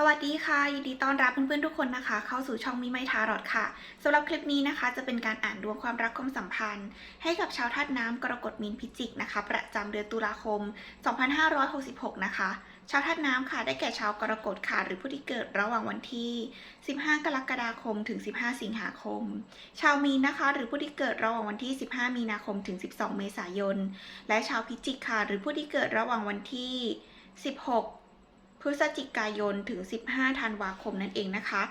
สวัสดีค่ะ ยินดีต้อนรับเพื่อนๆทุกคนนะคะ เข้าสู่ช่องมีไมทารอดค่ะสำหรับคลิปนี้นะคะ จะเป็นการอ่านดวงความรักความสัมพันธ์ ให้กับชาวธาตุน้ำกรกฎมีนพิจิกนะคะ ประจำเดือนตุลาคม 2566 นะคะ ชาวธาตุน้ำค่ะได้แก่ชาวกรกฎค่ะหรือผู้ที่เกิดระหว่างวันที่ 15 กรกฎาคมถึง 15 สิงหาคม ชาวมีนนะคะ หรือผู้ที่เกิดระหว่างวันที่ 15 มีนาคมถึง 12 เมษายน และชาวพิจิกค่ะหรือผู้ที่เกิดระหว่างวันที่ 16 พฤศจิกายนถึง 15 ธันวาคมนั่นเองนะคะ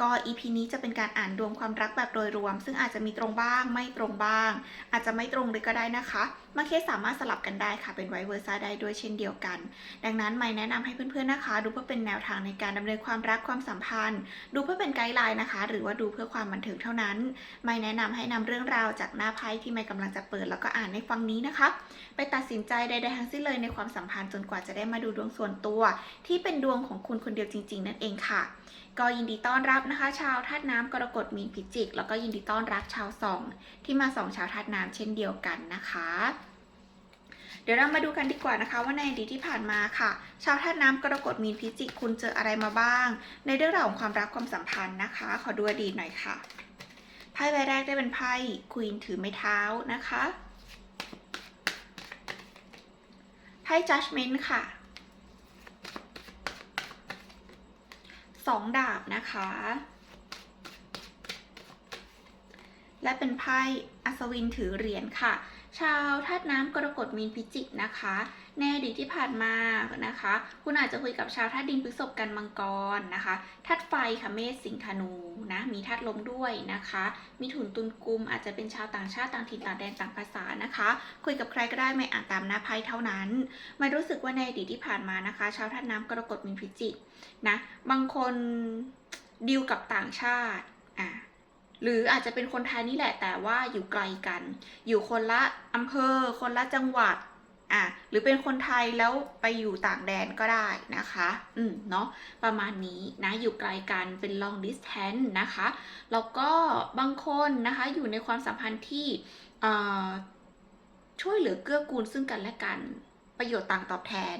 ก็ EP นี้จะเป็นการอ่านดวงความรักแบบโดยรวม ซึ่งอาจจะมีตรงบ้างไม่ตรงบ้าง อาจจะไม่ตรงเลยก็ได้นะคะบางเคสสามารถสลับกันได้ค่ะเป็นไวเวอร์ซ่าได้ด้วยเช่นเดียวกัน ดังนั้นไม่แนะนำให้เพื่อนๆนะคะ ดูเพื่อเป็นแนวทางในการดำเนินความรักความสัมพันธ์ ดูเพื่อเป็นไกด์ไลน์นะคะ หรือว่าดูเพื่อความบันเทิงเท่านั้น ไม่แนะนำให้นำเรื่องราวจากหน้าไพ่ที่ไม่กำลังจะเปิดแล้วก็อ่านในฟังนี้นะคะไปตัดสินใจใดๆทั้งสิ้นเลยในความสัมพันธ์จนกว่าจะได้มาดูดวงส่วนตัว ที่เป็นดวงของคุณคนเดียวจริง ๆ นั่นเองค่ะ ก็ยินดีต้อนรับนะคะ ชาวธาตุน้ำกรกฎมีนพิจิก แล้วก็ยินดีต้อนรับชาวสองที่มาสองชาวธาตุน้ำเช่นเดียวกันนะคะ เดี๋ยวเรามาดูกันดีกว่านะคะ ว่าในอดีตที่ผ่านมาค่ะ ชาวธาตุน้ำกรกฎมีนพิจิก คุณเจออะไรมาบ้าง ในเรื่องราวของความรักความสัมพันธ์นะคะ ขอดูอดีตหน่อยค่ะไพ่ใบแรกได้เป็นไพ่ควีนถือไม้เท้านะคะไพ่ judgment ค่ะ สองดาบนะคะ และเป็นไพ่อัศวินถือเหรียญค่ะ ชาวธาตุน้ำกรกฎมีนพิจิกนะคะ ในอดีตที่ผ่านมานะคะ คุณอาจจะคุยกับชาวธาตุดินพฤษภกันมังกรนะคะธาตุไฟค่ะเมษสิงธนูนะมีธาตุลมด้วยนะคะ มีถุนตุนกุมอาจจะเป็นชาวต่างชาติต่างถิ่นต่างแดนต่างภาษานะคะ คุยกับใครก็ได้ไม่อ่านตามหน้าไพ่เท่านั้น ไม่รู้สึกว่าในอดีตที่ผ่านมานะคะ ชาวธาตุน้ำกรกฎมีนพิจิกนะบางคนดีลกับต่างชาติอะหรืออาจจะเป็นคนไทยนี่แหละแต่ว่าอยู่ไกลกัน อยู่คนละอำเภอ คนละจังหวัด อะหรือเป็นคนไทยแล้วไปอยู่ต่างแดนก็ได้นะคะ อืมเนาะประมาณนี้นะอยู่ไกลกันเป็น long distance นะคะ แล้วก็บางคนนะคะอยู่ในความสัมพันธ์ที่ช่วยเหลือเกื้อกูลซึ่งกันและกันประโยชน์ต่างตอบแทน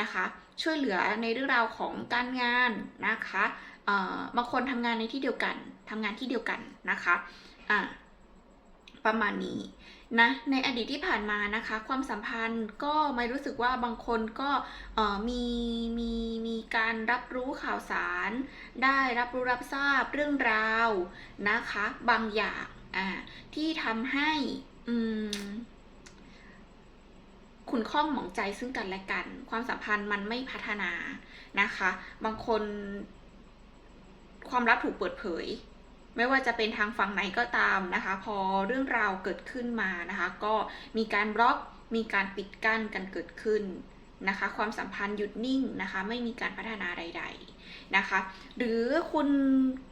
นะคะ ช่วยเหลือในเรื่องราวของการงานนะคะบางคนทำงานในที่เดียวกันทำงานที่เดียวกันนะคะอ่าประมาณนี้ นะในอดีตที่ผ่านมานะคะ ความสัมพันธ์ก็ไม่รู้สึกว่าบางคนก็มีมีมีการรับรู้ข่าวสาร ได้รับรู้รับทราบเรื่องราวนะคะ บางอย่างอ่าที่ทำให้คุณข้องหมองใจซึ่งกันและกัน ความสัมพันธ์มันไม่พัฒนานะคะ บางคนความลับถูกเปิดเผย ไม่ว่าจะเป็นทางฝั่งไหนก็ตามนะคะ พอเรื่องราวเกิดขึ้นมานะคะ ก็มีการบล็อกมีการปิดกั้นกันเกิดขึ้นนะคะ ความสัมพันธ์หยุดนิ่งนะคะ ไม่มีการพัฒนาใด ๆนะคะ หรือคุณ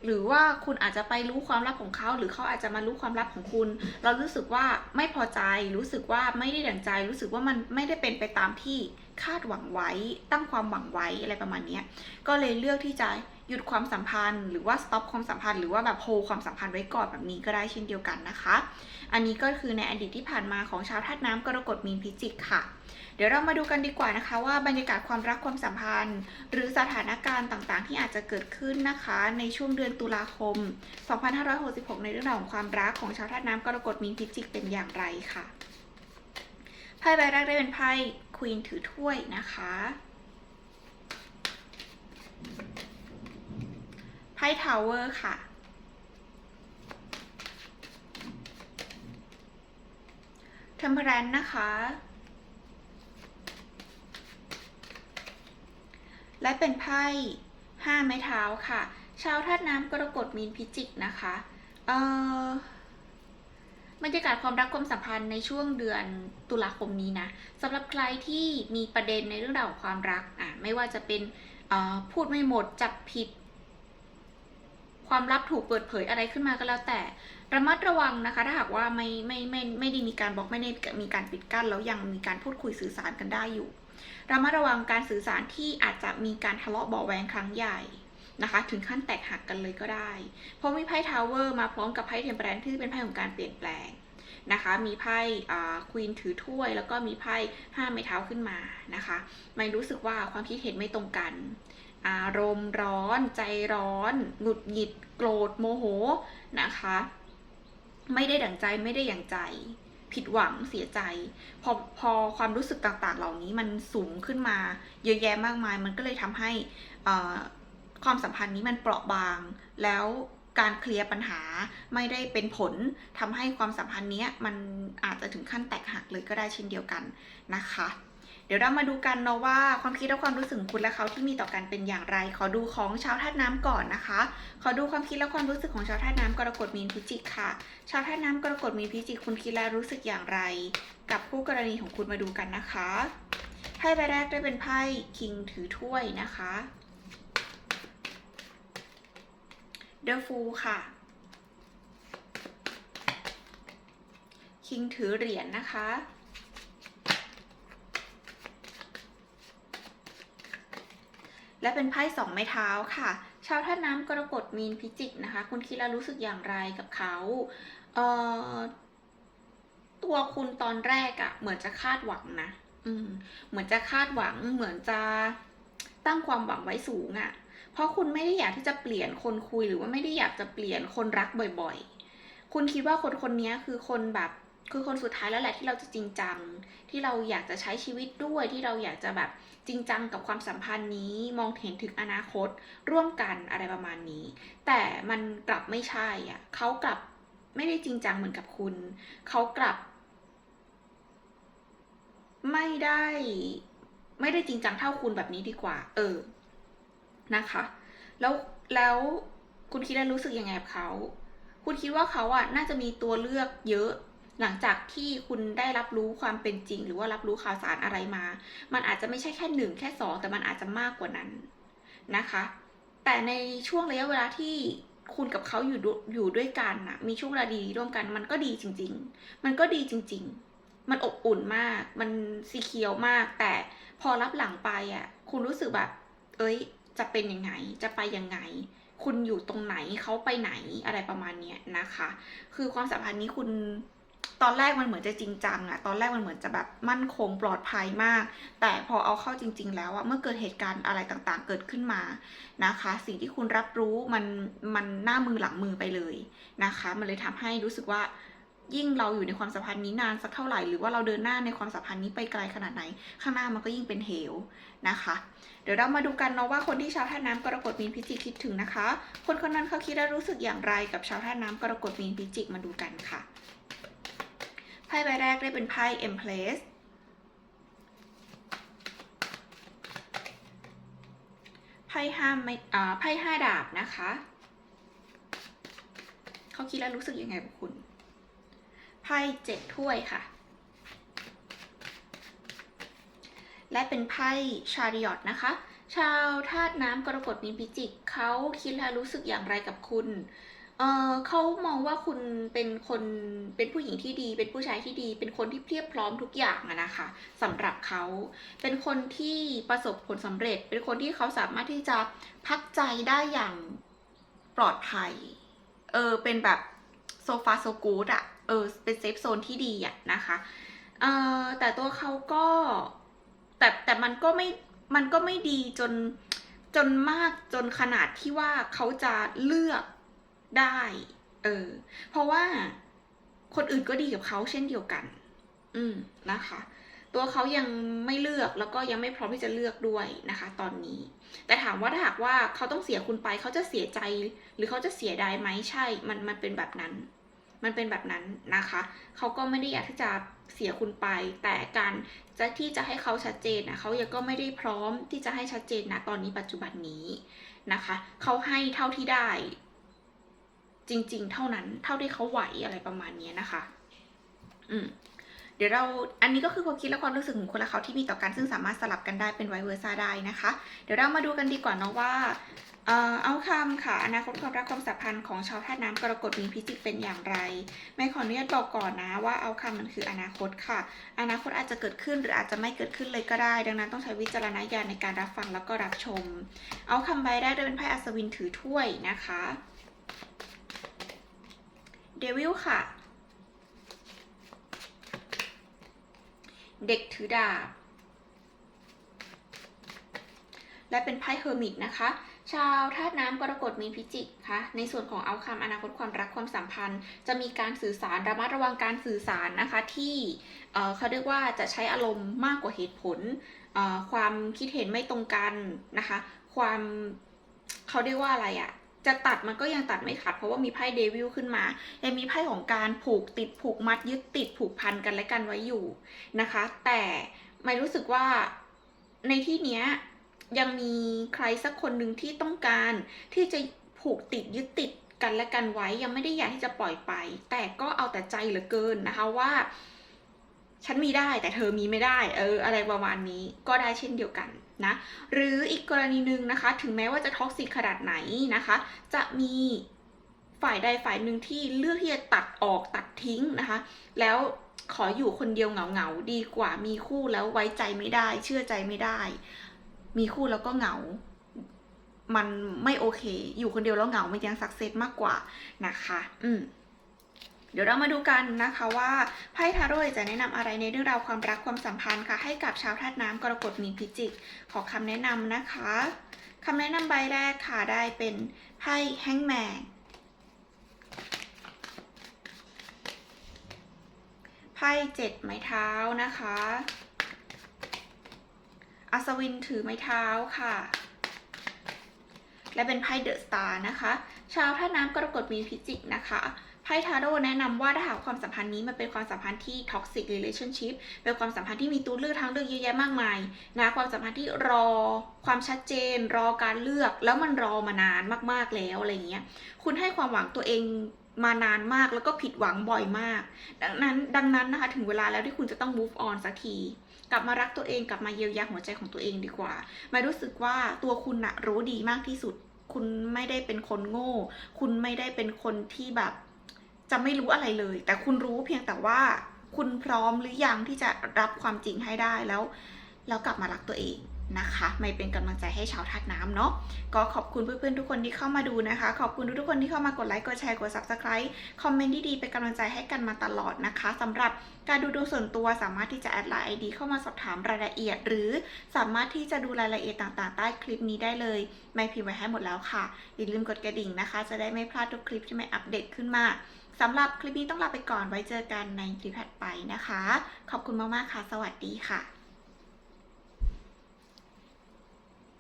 หรือว่าคุณอาจจะไปรู้ความลับของเขา หรือเขาอาจจะมารู้ความลับของคุณ เรารู้สึกว่าไม่พอใจรู้สึกว่าไม่ได้ดั่งใจ รู้สึกว่ามันไม่ได้เป็นไปตามที่คาดหวังไว้ ตั้งความหวังไว้อะไรประมาณนี้ก็เลยเลือกที่จะ หยุดความสัมพันธ์หรือว่า stop ความสัมพันธ์หรือว่าแบบโฮความสัมพันธ์ไว้ก่อนแบบนี้ก็ได้เช่นเดียวกันนะคะ อันนี้ก็คือในอดีตที่ผ่านมาของชาวธาตุน้ำกรกฎมีนพิจิกค่ะ เดี๋ยวเรามาดูกันดีกว่านะคะ ว่าบรรยากาศความรักความสัมพันธ์ หรือสถานการณ์ต่างๆ ที่อาจจะเกิดขึ้นนะคะ ในช่วงเดือนตุลาคม 2566 ในเรื่องราวของความรักของชาวธาตุน้ำกรกฎมีนพิจิกเป็นอย่างไรค่ะไพ่ใบแรกได้เป็นไพ่ควีนถือถ้วยนะคะ ไพ่ทาวเวอร์ค่ะ เทมเพลนนะคะ และเป็นไพ่ห้าไม้เท้าค่ะ ชาวธาตุน้ำกรกฎมีนพิจิกนะคะ เอ่อบรรยากาศความรักความสัมพันธ์ในช่วงเดือนตุลาคมนี้นะสำหรับใครที่มีประเด็นในเรื่องราวของความรักอะไม่ว่าจะเป็นอ่อพูดไม่หมดจับผิด ความลับถูกเปิดเผยอะไรขึ้นมาก็แล้วแต่ ระมัดระวังนะคะ ถ้าหากว่าไม่ไม่ไม่ไม่ได้มีการบล็อกไม่ได้มีการปิดกั้น แล้วยังมีการพูดคุยสื่อสารกันได้อยู่ ระมัดระวังการสื่อสารที่อาจจะมีการทะเลาะเบาแวงครั้งใหญ่นะคะ ถึงขั้นแตกหักกันเลยก็ได้ เพราะมีไพ่ทาวเวอร์มาพร้อมกับไพ่เทมเปอร์แรนที่เป็นไพ่ของการเปลี่ยนแปลงนะคะ มีไพ่ควีนถือถ้วย แล้วก็มีไพ่ห้าไม้เท้าขึ้นมานะคะ ไม่รู้สึกว่าความคิดเห็นไม่ตรงกัน อารมณ์ร้อน ใจร้อน หงุดหงิด โกรธโมโหนะคะ ไม่ได้ดั่งใจไม่ได้อย่างใจ ผิดหวังเสียใจ พอพอความรู้สึกต่างๆ เหล่านี้มันสูงขึ้นมา เยอะแยะมากมาย มันก็เลยทำให้ความสัมพันธ์นี้มันเปราะบาง แล้วการเคลียร์ปัญหาไม่ได้เป็นผลทำให้ความสัมพันธ์เนี้ยมันอาจจะถึงขั้นแตกหักเลยก็ได้เช่นเดียวกันนะคะ เดี๋ยวเรามาดูกันเนาะว่าความคิดและความรู้สึกคุณและเขาที่มีต่อกันเป็นอย่างไร ขอดูของชาวธาตุน้ำก่อนนะคะ ขอดูความคิดและความรู้สึกของชาวธาตุน้ำกรกฎมีนพิจิกค่ะ ชาวธาตุน้ำกรกฎมีนพิจิกคุณคิดและรู้สึกอย่างไร กับคู่กรณีของคุณมาดูกันนะคะไพ่ใบแรกได้เป็นไพ่คิงถือถ้วยนะคะเดอะฟูค่ะคิงถือเหรียญนะคะ และเป็นไพ่สองไม้เท้าค่ะ ชาวท่าตุน้ำกรกฎมีนพิจิกนะคะ คุณคิดแล้วรู้สึกอย่างไรกับเขาเอ่อตัวคุณตอนแรกอะเหมือนจะคาดหวังนะ อืม เหมือนจะคาดหวัง เหมือนจะตั้งความหวังไว้สูงอะเพราะคุณไม่ได้อยากที่จะเปลี่ยนคนคุยหรือว่าไม่ได้อยากจะเปลี่ยนคนรักบ่อย ๆ คุณคิดว่าคนคนนี้คือคนแบบ คือคนสุดท้ายแล้วแหละที่เราจะจริงจัง ที่เราอยากจะใช้ชีวิตด้วยที่เราอยากจะแบบจริงจังกับความสัมพันธ์นี้มองเห็นถึงอนาคตร่วมกันอะไรประมาณนี้ แต่มันกลับไม่ใช่อะเขากลับไม่ได้จริงจังเหมือนกับคุณ เขากลับ ไม่ได้ ไม่ได้จริงจังเท่าคุณแบบนี้ดีกว่า เออนะคะ แล้วแล้วคุณคิดแล้วรู้สึกยังไงกับเขา คุณคิดว่าเขาอะน่าจะมีตัวเลือกเยอะ หลังจากที่คุณได้รับรู้ความเป็นจริง หรือว่ารับรู้ข่าวสารอะไรมา มันอาจจะไม่ใช่แค่หนึ่งแค่สองแต่มันอาจจะมากกว่านั้นนะคะ แต่ในช่วงระยะเวลาที่คุณกับเขาอยู่ดูอยู่ด้วยกันนะมีช่วงเวลาดีร่วมกัน มันก็ดีจริง ๆ มันก็ดีจริง ๆ มันอบอุ่นมาก มันสีเขียวมาก แต่พอรับหลังไปอะ คุณรู้สึกแบบ เอ้ย จะเป็นยังไง จะไปยังไง คุณอยู่ตรงไหนเขาไปไหนอะไรประมาณเนี้ยนะคะ คือความสัมพันธ์นี้คุณ ตอนแรกมันเหมือนจะจริงจังอะตอนแรกมันเหมือนจะแบบมั่นคงปลอดภัยมาก แต่พอเอาเข้าจริง ๆ แล้วอะเมื่อเกิดเหตุการณ์อะไรต่างๆ เกิดขึ้นมานะคะ สิ่งที่คุณรับรู้มันมันหน้ามือหลังมือไปเลยนะคะ มันเลยทำให้รู้สึกว่ายิ่งเราอยู่ในความสัมพันธ์นี้นานสักเท่าไหร่หรือว่าเราเดินหน้าในความสัมพันธ์นี้ไปไกลขนาดไหน ข้างหน้ามันก็ยิ่งเป็นเหวนะคะ เดี๋ยวเรามาดูกันเนาะว่าคนที่ชาวท่าน้ำกรกฎมีนพิจิกคิดถึงนะคะ คนคนนั้นเขาคิดและรู้สึกอย่างไรกับชาวท่าน้ำกรกฎมีนพิจิกมาดูกันค่ะ ไพ่ใบแรกได้เป็นไพ่ Empress ไพ่ห้าไม่อ่าไพ่ห้าดาบนะคะ เขาคิดแล้วรู้สึกยังไงกับคุณ ไพ่เจ็ดถ้วยค่ะ และเป็นไพ่ชาริอตนะคะ ชาวธาตุน้ำกรกฎมีนพิจิกเขาคิดและรู้สึกอย่างไรกับคุณ เออเขามองว่าคุณเป็นคนเป็นผู้หญิงที่ดี เป็นผู้ชายที่ดี เป็นคนที่เพียบพร้อมทุกอย่างอะนะคะสำหรับเขาเป็นคนที่ประสบผลสำเร็จ เป็นคนที่เขาสามารถที่จะพักใจได้อย่างปลอดภัยเออเป็นแบบโซฟาโซกูดอะเออเป็นเซฟโซนที่ดีอะนะคะเออแต่ตัวเขาก็แต่แต่มันก็ไม่มันก็ไม่ดีจนจนมากจนขนาดที่ว่าเขาจะเลือก ได้ เออ เพราะว่าคนอื่นก็ดีกับเขาเช่นเดียวกัน อืมนะคะ ตัวเขายังไม่เลือกแล้วก็ยังไม่พร้อมที่จะเลือกด้วยนะคะ ตอนนี้ แต่ถามว่าถ้าหากว่าเขาต้องเสียคุณไปเขาจะเสียใจ หรือเขาจะเสียดายไหมใช่ มันมันเป็นแบบนั้น มันเป็นแบบนั้นนะคะ เขาก็ไม่ได้อยากที่จะเสียคุณไป แต่การจะที่จะให้เขาชัดเจนนะเขายังก็ไม่ได้พร้อมที่จะให้ชัดเจนนะตอนนี้ปัจจุบันนี้นะคะ เขาให้เท่าที่ได้ จริง ๆ เท่านั้นเท่าที่เขาไหวอะไรประมาณนี้นะคะ อืมเดี๋ยวเราอันนี้ก็คือความคิดและความรู้สึกของคนละเขาที่มีต่อกันซึ่งสามารถสลับกันได้เป็นไวเวอร์ซาได้นะคะ เดี๋ยวเรามาดูกันดีกว่าเนาะว่าเอาคำค่ะอนาคตความรักความสัมพันธ์ของชาวธาตุน้ำกรกฎมีนพิจิกเป็นอย่างไร ไม่ขออนุญาตบอกก่อนนะว่าเอาคำมันคืออนาคตค่ะ อนาคตอาจจะเกิดขึ้นหรืออาจจะไม่เกิดขึ้นเลยก็ได้ ดังนั้นต้องใช้วิจารณญาณในการรับฟังแล้วก็รับชม เอาคำใบได้โดยเป็นไพ่อัศวินถือถ้วยนะคะ เดวิลค่ะ เด็กถือดาบ และเป็นไพ่เฮอร์มิตนะคะ ชาวธาตุน้ำกรกฎมีนพิจิกค่ะในส่วนของเอาคำอนาคตความรักความสัมพันธ์ จะมีการสื่อสารระมัดระวังการสื่อสารนะคะ ที่เเขาเรียกว่าจะใช้อารมณ์มากกว่าเหตุผล ความคิดเห็นไม่ตรงกันนะคะ ความเขาเรียกว่าอะไรอะ จะตัดมันก็ยังตัดไม่ขาดเพราะว่ามีไพ่เดวิลขึ้นมายังมีไพ่ของการผูกติดผูกมัดยึดติดผูกพันกันและกันไว้อยู่นะคะ แต่ไม่รู้สึกว่าในที่เนี้ยยังมีใครสักคนหนึ่งที่ต้องการที่จะผูกติดยึดติดกันและกันไว้ยังไม่ได้อยากที่จะปล่อยไป แต่ก็เอาแต่ใจเหลือเกินนะคะว่า ฉันมีได้แต่เธอมีไม่ได้ เออ อะไรประมาณนี้ก็ได้เช่นเดียวกันนะหรืออีกกรณีหนึ่งนะคะ ถึงแม้ว่าจะท็อกซิกขนาดไหนนะคะ จะมีฝ่ายใดฝ่ายหนึ่งที่เลือกที่จะตัดออกตัดทิ้งนะคะ แล้วขออยู่คนเดียวเหงาๆดีกว่ามีคู่แล้วไว้ใจไม่ได้ เชื่อใจไม่ได้ มีคู่แล้วก็เหงา มันไม่โอเค อยู่คนเดียวแล้วเหงามันยังสักเซสมากกว่านะคะ อืม เดี๋ยวเรามาดูกันนะคะว่าไพ่ทาโร่จะแนะนำอะไรในเรื่องราวความรักความสัมพันธ์ค่ะ ให้กับชาวธาตุน้ำกรกฎมีพิจิก ขอคำแนะนำนะคะคำแนะนำใบแรกค่ะได้เป็นไพ่แฮงแมนไพ่เจ็ดไม้เท้านะคะ อัศวินถือไม้เท้าค่ะ และเป็นไพ่เดอะสตาร์นะคะ ชาวท่าน้ำกรกฎมีนพิจิกนะคะไพ่ทาโร่แนะนำว่าถ้าหากความสัมพันธ์นี้มันเป็นความสัมพันธ์ที่ toxic relationship เป็นความสัมพันธ์ที่มีตัวเลือกทางเลือกเยอะแยะมากมายนะความสัมพันธ์ที่รอความชัดเจน รอการเลือกแล้วมันรอมานานมากๆแล้วอะไรเงี้ยคุณให้ความหวังตัวเองมานานมากแล้วก็ผิดหวังบ่อยมาก ดังนั้นดังนั้นนะคะถึงเวลาแล้วที่คุณจะต้อง move on สักที กลับมารักตัวเองกลับมาเยียวยาหัวใจของตัวเองดีกว่าไม่รู้สึกว่าตัวคุณนะรู้ดีมากที่สุด คุณไม่ได้เป็นคนโง่ คุณไม่ได้เป็นคนที่แบบจะไม่รู้อะไรเลย แต่คุณรู้เพียงแต่ว่าคุณพร้อมหรือยังที่จะรับความจริงให้ได้แล้ว แล้วกลับมารักตัวเอง นะคะ ไม่เป็นกำลังใจให้ชาวธาตุน้ำเนาะก็ขอบคุณเพื่อนๆทุกคนที่เข้ามาดูนะคะ ขอบคุณทุกๆคนที่เข้ามากดไลค์กดแชร์กด subscribe คอมเมนต์ดีๆเป็นกำลังใจให้กันมาตลอดนะคะสำหรับการดูดวงส่วนตัวสามารถที่จะแอดไลน์ ID เข้ามาสอบถามรายละเอียด หรือสามารถที่จะดูรายละเอียดต่างๆ ใต้คลิปนี้ได้เลยไม่พิมพ์ไว้ให้หมดแล้วค่ะอย่าลืมกดกระดิ่งนะคะ จะได้ไม่พลาดทุกคลิปที่ไม่อัปเดตขึ้นมาสำหรับคลิปนี้ต้องลาไปก่อนไว้เจอกันในคลิปถัดไปนะคะ ขอบคุณมากๆค่ะ สวัสดีค่ะ